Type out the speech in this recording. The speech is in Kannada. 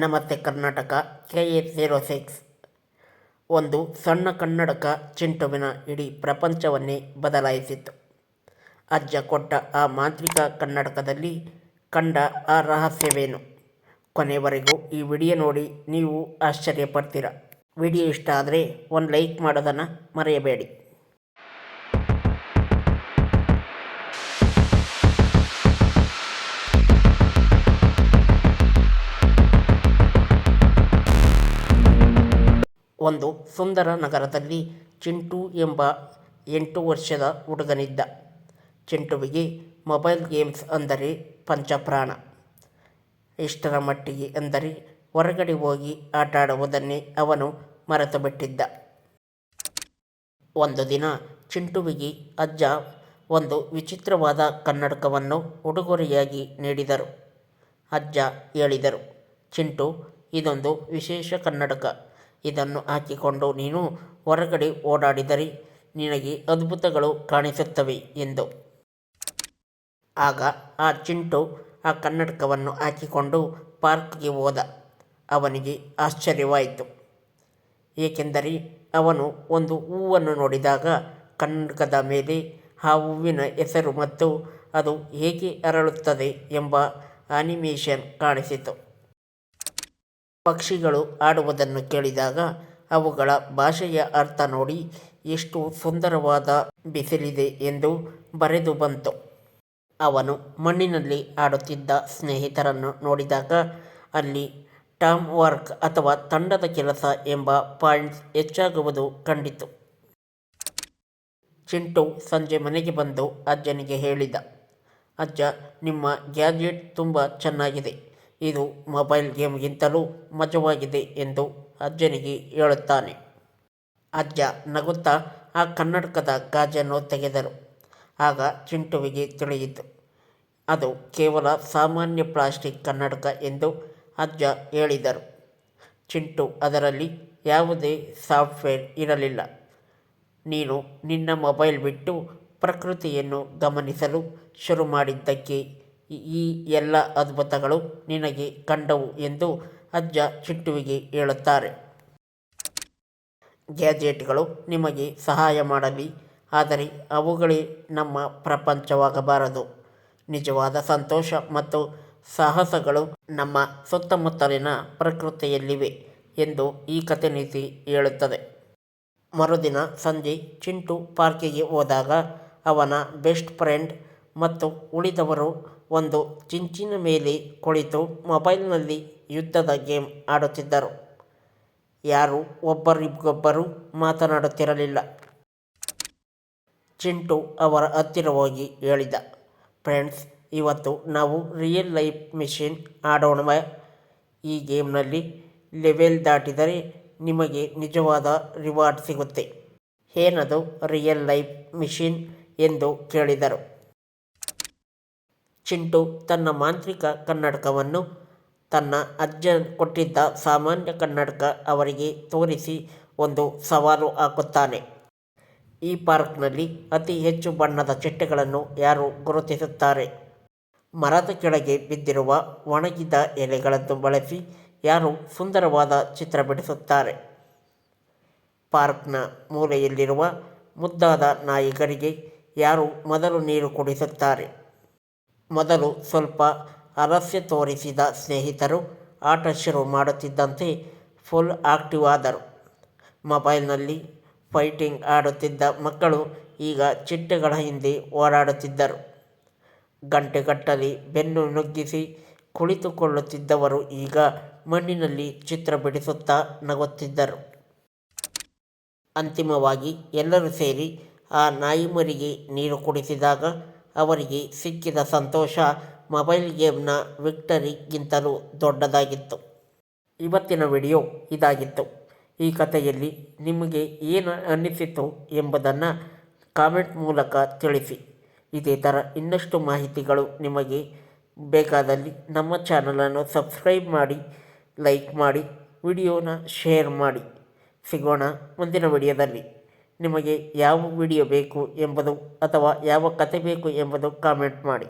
ನಮಸ್ತೆ Karnataka K A zero six ಒಂದು ಸಣ್ಣ ಕನ್ನಡಕ ಚಿಂಟುವಿನ ಇಡೀ ಪ್ರಪಂಚವನ್ನೇ ಬದಲಾಯಿಸಿತ್ತು. ಅಜ್ಜ ಕೊಟ್ಟ ಆ ಮಾಂತ್ರಿಕ ಕನ್ನಡಕದಲ್ಲಿ ಕಂಡ ಆ ರಹಸ್ಯವೇನು? ಕೊನೆವರೆಗೂ ಈ ವಿಡಿಯೋ ನೋಡಿ ನೀವು ಆಶ್ಚರ್ಯಪಡ್ತೀರ. ವಿಡಿಯೋ ಇಷ್ಟ ಆದರೆ ಒಂದು ಲೈಕ್ ಮಾಡೋದನ್ನು ಮರೆಯಬೇಡಿ. ಒಂದು ಸುಂದರ ನಗರದಲ್ಲಿ ಚಿಂಟು ಎಂಬ ಎಂಟು ವರ್ಷದ ಹುಡುಗನಿದ್ದ. ಚಿಂಟುವಿಗೆ ಮೊಬೈಲ್ ಗೇಮ್ಸ್ ಅಂದರೆ ಪಂಚಪ್ರಾಣ. ಇಷ್ಟರ ಮಟ್ಟಿಗೆ ಅಂದರೆ ಹೊರಗಡೆ ಹೋಗಿ ಆಟಾಡುವುದನ್ನೇ ಅವನು ಮರೆತು ಬಿಟ್ಟಿದ್ದ ಒಂದು ದಿನ ಚಿಂಟುವಿಗೆ ಅಜ್ಜ ಒಂದು ವಿಚಿತ್ರವಾದ ಕನ್ನಡಕವನ್ನು ಉಡುಗೊರೆಯಾಗಿ ನೀಡಿದರು. ಅಜ್ಜ ಹೇಳಿದರು, ಚಿಂಟು, ಇದೊಂದು ವಿಶೇಷ ಕನ್ನಡಕ. ಇದನ್ನು ಹಾಕಿಕೊಂಡು ನೀನು ಹೊರಗಡೆ ಓಡಾಡಿದರೆ ನಿನಗೆ ಅದ್ಭುತಗಳು ಕಾಣಿಸುತ್ತವೆ ಎಂದು. ಆಗ ಆ ಚಿಂಟು ಆ ಕನ್ನಡಕವನ್ನು ಹಾಕಿಕೊಂಡು ಪಾರ್ಕ್ಗೆ ಹೋದ. ಅವನಿಗೆ ಆಶ್ಚರ್ಯವಾಯಿತು. ಏಕೆಂದರೆ ಅವನು ಒಂದು ಹೂವನ್ನು ನೋಡಿದಾಗ ಕನ್ನಡಕದ ಮೇಲೆ ಆ ಹೂವಿನ ಹೆಸರು ಮತ್ತು ಅದು ಹೇಗೆ ಅರಳುತ್ತದೆ ಎಂಬ ಅನಿಮೇಷನ್ ಕಾಣಿಸಿತು. ಪಕ್ಷಿಗಳು ಆಡುವುದನ್ನು ಕೇಳಿದಾಗ ಅವುಗಳ ಭಾಷೆಯ ಅರ್ಥ ನೋಡಿ ಎಷ್ಟು ಸುಂದರವಾದ ಬಿಸಿಲಿದೆ ಎಂದು ಬರೆದು ಬಂತು. ಅವನು ಮಣ್ಣಿನಲ್ಲಿ ಆಡುತ್ತಿದ್ದ ಸ್ನೇಹಿತರನ್ನು ನೋಡಿದಾಗ ಅಲ್ಲಿ ಟಾಮ್ ವರ್ಕ್ ಅಥವಾ ತಂಡದ ಕೆಲಸ ಎಂಬ ಪಾಯಿಂಟ್ಸ್ ಹೆಚ್ಚಾಗುವುದು ಕಂಡಿತು. ಚಿಂಟು ಸಂಜೆ ಮನೆಗೆ ಬಂದು ಅಜ್ಜನಿಗೆ ಹೇಳಿದ, ಅಜ್ಜ, ನಿಮ್ಮ ಗ್ಯಾಜೆಟ್ ತುಂಬ ಚೆನ್ನಾಗಿದೆ. ಇದು ಮೊಬೈಲ್ ಗೇಮ್ಗಿಂತಲೂ ಮಜವಾಗಿದೆ ಎಂದು ಅಜ್ಜನಿಗೆ ಹೇಳುತ್ತಾನೆ. ಅಜ್ಜ ನಗುತ್ತಾ ಆ ಕನ್ನಡಕದ ಗಾಜನ್ನು ತೆಗೆದರು. ಆಗ ಚಿಂಟುವಿಗೆ ತಿಳಿಯಿತು. ಅದು ಕೇವಲ ಸಾಮಾನ್ಯ ಪ್ಲಾಸ್ಟಿಕ್ ಕನ್ನಡಕ ಎಂದು ಅಜ್ಜ ಹೇಳಿದರು. ಚಿಂಟು ಅದರಲ್ಲಿ ಯಾವುದೇ ಸಾಫ್ಟ್ವೇರ್ ಇರಲಿಲ್ಲ. ನೀನು ನಿನ್ನ ಮೊಬೈಲ್ ಬಿಟ್ಟು ಪ್ರಕೃತಿಯನ್ನು ಗಮನಿಸಲು ಶುರು ಮಾಡಿದ್ದಕ್ಕೆ ಈ ಎಲ್ಲ ಅದ್ಭುತಗಳು ನಿನಗೆ ಕಂಡವು ಎಂದು ಅಜ್ಜ ಚಿಟ್ಟುವಿಗೆ ಹೇಳುತ್ತಾರೆ. ಗ್ಯಾಜೆಟ್ಗಳು ನಿಮಗೆ ಸಹಾಯ ಮಾಡಲಿ, ಆದರೆ ಅವುಗಳೇ ನಮ್ಮ ಪ್ರಪಂಚವಾಗಬಾರದು. ನಿಜವಾದ ಸಂತೋಷ ಮತ್ತು ಸಾಹಸಗಳು ನಮ್ಮ ಸುತ್ತಮುತ್ತಲಿನ ಪ್ರಕೃತಿಯಲ್ಲಿವೆ ಎಂದು ಈ ಕಥೆ ನೀತಿ ಹೇಳುತ್ತದೆ. ಮರುದಿನ ಸಂಜೆ ಚಿಂಟು ಪಾರ್ಕಿಗೆ ಹೋದಾಗ ಅವನ ಬೆಸ್ಟ್ ಫ್ರೆಂಡ್ ಮತ್ತು ಉಳಿದವರು ಒಂದು ಚಿಂಚಿನ ಮೇಲೆ ಕುಳಿತು ಮೊಬೈಲ್ನಲ್ಲಿ ಯುದ್ಧದ ಗೇಮ್ ಆಡುತ್ತಿದ್ದರು. ಯಾರೂ ಒಬ್ಬರಿಗೊಬ್ಬರು ಮಾತನಾಡುತ್ತಿರಲಿಲ್ಲ. ಚಿಂಟು ಅವರ ಹತ್ತಿರ ಹೋಗಿ ಹೇಳಿದ, ಫ್ರೆಂಡ್ಸ್, ಇವತ್ತು ನಾವು ರಿಯಲ್ ಲೈಫ್ ಮಿಷಿನ್ ಆಡೋಣ ಈ ಗೇಮ್ನಲ್ಲಿ ಲೆವೆಲ್ ದಾಟಿದರೆ ನಿಮಗೆ ನಿಜವಾದ ರಿವಾರ್ಡ್ ಸಿಗುತ್ತೆ. ಏನದು ರಿಯಲ್ ಲೈಫ್ ಮಿಷಿನ್? ಎಂದು ಕೇಳಿದರು. ಚಿಂಟು ತನ್ನ ಮಾಂತ್ರಿಕ ಕನ್ನಡಕವನ್ನು ತನ್ನ ಅಜ್ಜ ಕೊಟ್ಟಿದ್ದ ಸಾಮಾನ್ಯ ಕನ್ನಡಕ ಅವರಿಗೆ ತೋರಿಸಿ ಒಂದು ಸವಾಲು ಹಾಕುತ್ತಾನೆ. ಈ ಪಾರ್ಕ್ನಲ್ಲಿ ಅತಿ ಹೆಚ್ಚು ಬಣ್ಣದ ಚಿಟ್ಟೆಗಳನ್ನು ಯಾರು ಗುರುತಿಸುತ್ತಾರೆ? ಮರದ ಕೆಳಗೆ ಬಿದ್ದಿರುವ ಒಣಗಿದ ಎಲೆಗಳನ್ನು ಬಳಸಿ ಯಾರು ಸುಂದರವಾದ ಚಿತ್ರ ಬಿಡಿಸುತ್ತಾರೆ? ಪಾರ್ಕ್ನ ಮೂಲೆಯಲ್ಲಿರುವ ಮುದ್ದಾದ ನಾಯಿಗಳಿಗೆ ಯಾರು ಮೊದಲು ನೀರು ಕುಡಿಸುತ್ತಾರೆ? ಮೊದಲು ಸ್ವಲ್ಪ ಅಲಸ್ಯ ತೋರಿಸಿದ ಸ್ನೇಹಿತರು ಆಟ ಶುರು ಮಾಡುತ್ತಿದ್ದಂತೆ ಫುಲ್ ಆಕ್ಟಿವ್ ಆದರು. ಮೊಬೈಲ್ನಲ್ಲಿ ಫೈಟಿಂಗ್ ಆಡುತ್ತಿದ್ದ ಮಕ್ಕಳು ಈಗ ಚಿಟ್ಟೆಗಳ ಹಿಂದೆ ಓಡಾಡುತ್ತಿದ್ದರು. ಗಂಟೆಗಟ್ಟಲೆ ಬೆನ್ನು ನುಗ್ಗಿಸಿ ಕುಳಿತುಕೊಳ್ಳುತ್ತಿದ್ದವರು ಈಗ ಮಣ್ಣಿನಲ್ಲಿ ಚಿತ್ರ ಬಿಡಿಸುತ್ತಾ ನಗುತ್ತಿದ್ದರು. ಅಂತಿಮವಾಗಿ ಎಲ್ಲರೂ ಸೇರಿ ಆ ನಾಯಿಮರಿಗೆ ನೀರು ಕುಡಿಸಿದಾಗ ಅವರಿಗೆ ಸಿಕ್ಕಿದ ಸಂತೋಷ ಮೊಬೈಲ್ ಗೇಮ್ನ ವಿಕ್ಟರಿಗಿಂತಲೂ ದೊಡ್ಡದಾಗಿತ್ತು. ಇವತ್ತಿನ ವಿಡಿಯೋ ಇದಾಗಿತ್ತು. ಈ ಕಥೆಯಲ್ಲಿ ನಿಮಗೆ ಏನು ಅನ್ನಿಸಿತು ಎಂಬುದನ್ನು ಕಾಮೆಂಟ್ ಮೂಲಕ ತಿಳಿಸಿ. ಇದೇ ಥರ ಇನ್ನಷ್ಟು ಮಾಹಿತಿಗಳು ನಿಮಗೆ ಬೇಕಾದಲ್ಲಿ ನಮ್ಮ ಚಾನಲನ್ನು ಸಬ್ಸ್ಕ್ರೈಬ್ ಮಾಡಿ, ಲೈಕ್ ಮಾಡಿ, ವಿಡಿಯೋನ ಶೇರ್ ಮಾಡಿ. ಸಿಗೋಣ ಮುಂದಿನ ವಿಡಿಯೋದಲ್ಲಿ. ನಿಮಗೆ ಯಾವ ವಿಡಿಯೋ ಬೇಕು ಎಂಬುದು ಅಥವಾ ಯಾವ ಕತೆ ಬೇಕು ಎಂಬುದು ಕಾಮೆಂಟ್ ಮಾಡಿ.